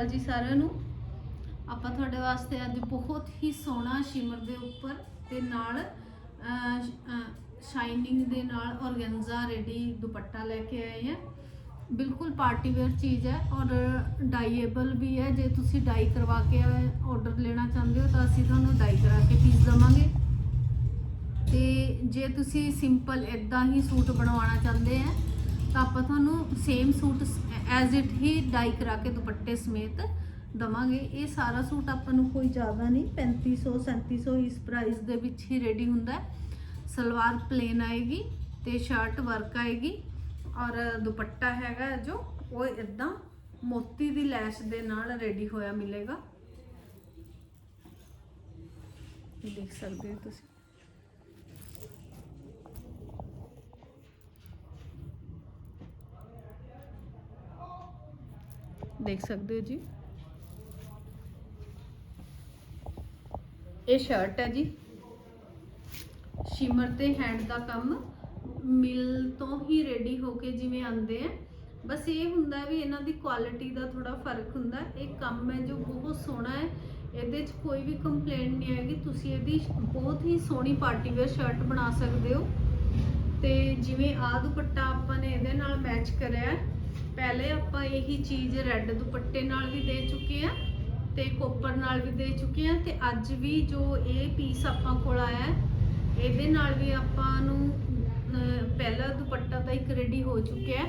ਅਕਾਲ ਜੀ ਸਾਰਿਆਂ ਨੂੰ। ਆਪਾਂ ਤੁਹਾਡੇ ਵਾਸਤੇ ਅੱਜ ਬਹੁਤ ਹੀ ਸੋਹਣਾ ਸ਼ਿਮਰ ਦੇ ਉੱਪਰ ਤੇ ਨਾਲ ਸ਼ਾਈਨਿੰਗ ਦੇ ਨਾਲ ਔਰਗੈਂਜ਼ਾ ਰੈਡੀ ਦੁਪੱਟਾ ਲੈ ਕੇ ਆਏ ਆ। ਬਿਲਕੁਲ ਪਾਰਟੀ ਵੇਅਰ ਚੀਜ਼ ਹੈ ਔਰ ਡਾਈਏਬਲ ਵੀ ਹੈ। ਜੇ ਤੁਸੀਂ ਡਾਈ ਕਰਵਾ ਕੇ ਆਰਡਰ ਲੈਣਾ ਚਾਹੁੰਦੇ ਹੋ ਤਾਂ ਅਸੀਂ ਤੁਹਾਨੂੰ ਡਾਈ ਕਰਾ ਕੇ ਪੀਸ ਦਵਾਂਗੇ। ਤੇ ਜੇ ਤੁਸੀਂ ਸਿੰਪਲ ਇਦਾਂ ਹੀ ਸੂਟ ਬਣਵਾਉਣਾ ਚਾਹੁੰਦੇ ਆ ਤਾਂ ਆਪਾਂ ਤੁਹਾਨੂੰ ਸੇਮ ਸੂਟ ਐਜ਼ ਇਟ ਹੀ ਡਾਈ ਕਰਾ ਕੇ ਦੁਪੱਟੇ ਸਮੇਤ ਦਵਾਂਗੇ। ਇਹ ਸਾਰਾ ਸੂਟ ਆਪਾਂ ਨੂੰ ਕੋਈ ਜ਼ਿਆਦਾ ਨਹੀਂ 3500 3700 ਇਸ ਪ੍ਰਾਈਸ ਦੇ ਵਿੱਚ ਹੀ ਰੈਡੀ ਹੁੰਦਾ ਹੈ। ਸਲਵਾਰ ਪਲੇਨ ਆਏਗੀ ਤੇ ਸ਼ਰਟ ਵਰਕ ਆਏਗੀ ਔਰ ਦੁਪੱਟਾ ਹੈਗਾ ਜੋ, ਉਹ ਇਦਾਂ ਮੋਤੀ ਦੀ ਲੈਸ਼ ਦੇ ਨਾਲ ਰੈਡੀ ਹੋਇਆ ਮਿਲੇਗਾ। ਦੇਖ ਸਕਦੇ ਹੋ ਤੁਸੀਂ। ਦੇਖ ਸਕਦੇ ਹੋ ਜੀ। ਇਹ ਸ਼ਰਟ ਹੈ ਜੀ। ਸ਼ਿਮਰ ਤੇ ਹੈਂਡ ਦਾ ਕੰਮ। ਮਿਲ ਤੋਂ ਹੀ ਰੈਡੀ ਹੋ ਕੇ ਜਿਵੇਂ ਆਉਂਦੇ ਆ। ਬਸ ਇਹ ਹੁੰਦਾ ਵੀ ਇਹਨਾਂ ਦੀ ਕੁਆਲਿਟੀ ਦਾ ਥੋੜਾ ਫ਼ਰਕ ਹੁੰਦਾ। ਇਹ ਕੰਮ ਹੈ ਜੋ ਬਹੁਤ ਸੋਹਣਾ ਹੈ। ਇਹਦੇ 'ਚ ਕੋਈ ਵੀ ਕੰਪਲੇਂਟ ਨਹੀਂ ਆਏਗੀ ਤੁਸੀਂ ਇਹਦੀ ਬਹੁਤ ਹੀ ਸੋਹਣੀ ਪਾਰਟੀ ਵੇਅਰ ਸ਼ਰਟ ਬਣਾ ਸਕਦੇ ਹੋ। ਤੇ ਜਿਵੇਂ ਆ ਦੁਪੱਟਾ ਆਪਾਂ ਨੇ ਇਹਦੇ ਨਾਲ ਮੈਚ ਕਰਿਆ ਪਹਿਲੇ ਆਪਾਂ ਇਹੀ ਚੀਜ਼ ਰੈੱਡ ਦੁਪੱਟੇ ਨਾਲ ਵੀ ਦੇ ਚੁੱਕੇ ਆ ਤੇ ਕੋਪਰ ਨਾਲ ਵੀ ਦੇ ਚੁੱਕੇ ਆ ਤੇ ਅੱਜ ਵੀ ਜੋ ਇਹ ਪੀਸ ਆਪਾਂ ਕੋਲ ਆਇਆ ਇਹਦੇ ਨਾਲ ਵੀ ਆਪਾਂ ਨੂੰ ਪਹਿਲਾ ਦੁਪੱਟਾ ਤਾਂ ਇੱਕ ਰੈਡੀ ਹੋ ਚੁੱਕਿਆ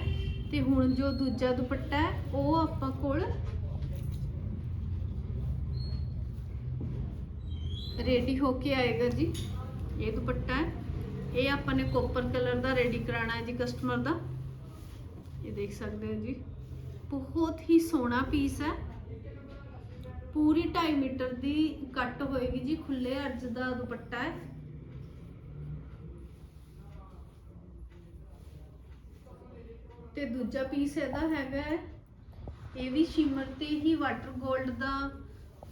ਤੇ ਹੁਣ ਜੋ ਦੂਜਾ ਦੁਪੱਟਾ ਹੈ, ਉਹ ਆਪਾਂ ਕੋਲ ਰੈਡੀ ਹੋ ਕੇ ਆਏਗਾ ਜੀ, ਇਹ ਦੁਪੱਟਾ ਹੈ। ਇਹ ਆਪਾਂ ਨੇ ਕੋਪਰ ਕਲਰ ਦਾ ਰੈਡੀ ਕਰਾਣਾ ਹੈ ਜੀ ਕਸਟਮਰ ਦਾ। ਇਹ ਦੇਖ ਸਕਦੇ ਹੋ ਜੀ। ਬਹੁਤ ਹੀ ਸੋਹਣਾ ਪੀਸ ਹੈ। ਪੂਰੀ 2.5 ਮੀਟਰ ਦੀ ਕੱਟ ਹੋਏਗੀ ਜੀ ਖੁੱਲੇ ਅਰਜ ਦਾ ਦੁਪੱਟਾ ਹੈ। ਤੇ ਦੂਜਾ ਪੀਸ ਇਹਦਾ ਹੈਗਾ ਹੈ। ਇਹ ਵੀ ਸ਼ਿਮਰ ਤੇ ਹੀ ਵਾਟਰ 골ਡ ਦਾ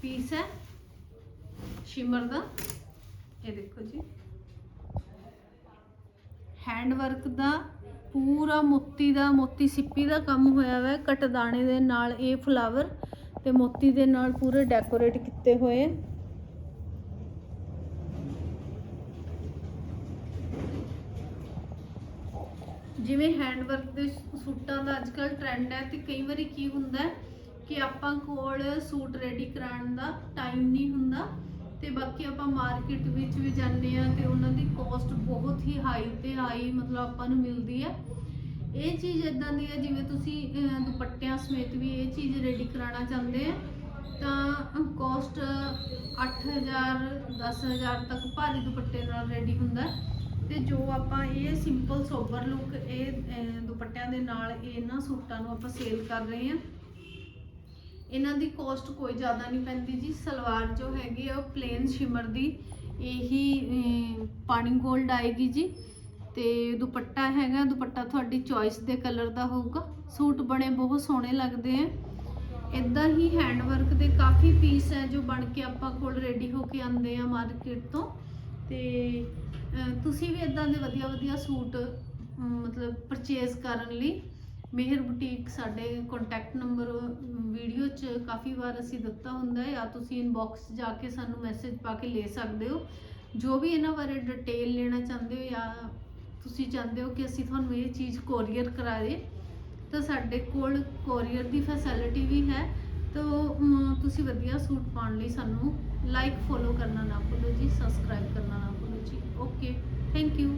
ਪੀਸ ਹੈ। ਸ਼ਿਮਰ ਦਾ। ਇਹ ਦੇਖੋ ਜੀ। ਹੈਂਡ ਵਰਕ ਦਾ ਪੂਰਾ ਮੋਤੀ ਦਾ, ਮੋਤੀ ਸਿੱਪੀ ਦਾ ਕੰਮ ਹੋਇਆ ਹੋਇਆ ਹੈ ਕਟਦਾਣੇ ਦੇ ਨਾਲ ਇਹ ਫਲਾਵਰ ਤੇ ਮੋਤੀ ਦੇ ਨਾਲ ਪੂਰੇ ਡੈਕੋਰੇਟ ਕੀਤੇ ਹੋਏ ਹੈ ਜਿਵੇਂ ਹੈਂਡ ਵਰਕ ਦੇ ਸੂਟਾਂ ਦਾ ਅੱਜ ਅੱਜਕੱਲ ਟ੍ਰੈਂਡ ਹੈ ਤੇ ਕਈ ਵਾਰੀ ਕੀ ਹੁੰਦਾ ਕਿ ਆਪਾਂ ਕੋਲ ਸੂਟ ਰੈਡੀ ਕਰਾਉਣ ਦਾ ਟਾਈਮ ਨਹੀਂ ਹੁੰਦਾ। ਤੇ ਬਾਕੀ ਆਪਾਂ ਮਾਰਕੀਟ ਵਿੱਚ ਵੀ ਜਾਂਦੇ ਆ ਤੇ ਉਹਨਾਂ ਦੀ ਕੋਸਟ ਬਹੁਤ ਹੀ ਹਾਈ ਤੇ ਹਾਈ ਮਤਲਬ ਆਪਾਂ ਨੂੰ ਮਿਲਦੀ ਹੈ। ਇਹ ਚੀਜ਼ ਇਦਾਂ ਦੀ ਹੈ, ਜਿਵੇਂ ਤੁਸੀਂ ਦੁਪੱਟਿਆਂ ਸਮੇਤ ਵੀ ਇਹ ਚੀਜ਼ ਰੈਡੀ ਕਰਾਉਣਾ ਚਾਹੁੰਦੇ ਆ, ਤਾਂ ਕੋਸਟ 8000 10000 ਤੱਕ ਭਾਰੀ ਦੁਪੱਟੇ ਨਾਲ ਰੈਡੀ ਹੁੰਦਾ ਹੈ। ਤੇ ਜੋ ਆਪਾਂ ਇਹ ਸਿੰਪਲ ਸੋਬਰ ਲੁੱਕ ਇਹ ਦੁਪੱਟਿਆਂ ਦੇ ਨਾਲ ਇਹਨਾਂ ਸੂਟਾਂ ਨੂੰ ਆਪਾਂ ਸੇਲ ਕਰ ਰਹੇ ਹਾਂ। ਇਹਨਾਂ ਦੀ ਕੋਸਟ ਕੋਈ ਜ਼ਿਆਦਾ ਨਹੀਂ ਪੈਂਦੀ ਜੀ। ਸਲਵਾਰ ਜੋ ਹੈਗੀ ਆ, ਉਹ ਪਲੇਨ ਸ਼ਿਮਰ ਦੀ, ਇਹੀ ਪਾਣੀ 골ਡ ਆਏਗੀ ਜੀ। ਤੇ ਦੁਪੱਟਾ ਹੈਗਾ, ਦੁਪੱਟਾ ਤੁਹਾਡੀ ਚੋਇਸ ਦੇ ਕਲਰ ਦਾ ਹੋਊਗਾ। ਸੂਟ ਬਣੇ ਬਹੁਤ ਸੋਹਣੇ ਲੱਗਦੇ ਆ। ਇਦਾਂ ਹੀ ਹੈਂਡ ਵਰਕ ਦੇ ਕਾਫੀ ਪੀਸ ਹੈ ਜੋ ਬਣ ਕੇ ਆਪਾਂ ਕੋਲ ਰੈਡੀ ਹੋ ਕੇ ਆਉਂਦੇ ਆ ਮਾਰਕੀਟ ਤੋਂ। ਤੇ ਤੁਸੀਂ ਵੀ ਇਦਾਂ ਦੇ ਵਧੀਆ ਵਧੀਆ ਸੂਟ ਮਤਲਬ ਪਰਚੇਜ਼ ਕਰਨ ਲਈ, ਮਿਹਰ ਬੁਟੀਕ ਸਾਡੇ ਕੰਟੈਕਟ ਨੰਬਰ 'ਚ ਕਾਫੀ ਵਾਰ ਅਸੀਂ ਦਿੱਤਾ ਹੁੰਦਾ ਹੈ, ਜਾਂ ਤੁਸੀਂ ਇਨਬਾਕਸ ਜਾ ਕੇ ਸਾਨੂੰ ਮੈਸੇਜ ਪਾ ਕੇ ਲੈ ਸਕਦੇ ਹੋ। ਜੋ ਵੀ ਇਹਨਾਂ ਬਾਰੇ ਡਿਟੇਲ ਲੈਣਾ ਚਾਹੁੰਦੇ ਹੋ ਜਾਂ ਤੁਸੀਂ ਚਾਹੁੰਦੇ ਹੋ ਕਿ ਅਸੀਂ ਤੁਹਾਨੂੰ ਇਹ ਚੀਜ਼ ਕੋਰੀਅਰ ਕਰਾਏ, ਤਾਂ ਸਾਡੇ ਕੋਲ ਕੋਰੀਅਰ ਦੀ ਫੈਸਿਲਿਟੀ ਵੀ ਹੈ। ਤਾਂ ਤੁਸੀਂ ਵਧੀਆ ਸੂਟ ਪਾਉਣ ਲਈ ਸਾਨੂੰ ਲਾਈਕ ਫੋਲੋ ਕਰਨਾ ਨਾ ਭੁੱਲੋ ਜੀ ਸਬਸਕ੍ਰਾਈਬ ਕਰਨਾ ਨਾ ਭੁੱਲੋ ਜੀ। Okay thank you